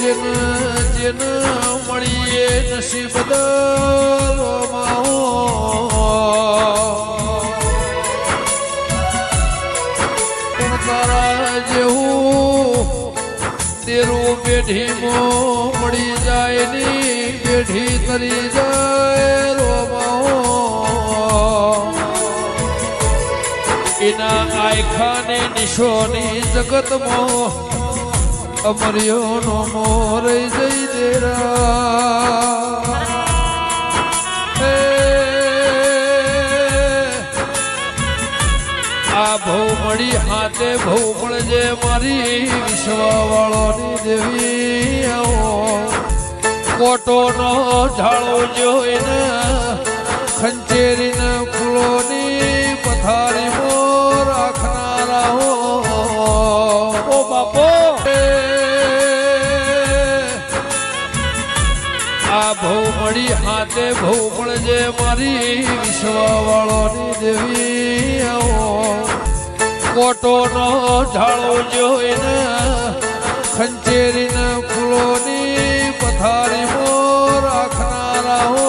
જેન જેન મળીએ નસીબ દરોમાં પણ તારા મળી જાય ની પેઢી તરી જાય રોમાઓ એના આયખાને નિશોની જગતમાં અમર્યોનો મોર જઈ દેરા આ ભૌ મળી હાથે ભવ મળજે મારી વિશ્વવાળોની દેવી કોટોનો ઝાડો જોઈને ખંચેરીને ફૂલોની પથારી રાખનારા હો બાપો! આ ભૌમણી હાથે ભૌમણ જે મારી વિશ્વાવાળોની દેવી કોટોનો ઝાડો જોઈને ખંચેરીના ફૂલોની પથારીમાં રાખનારા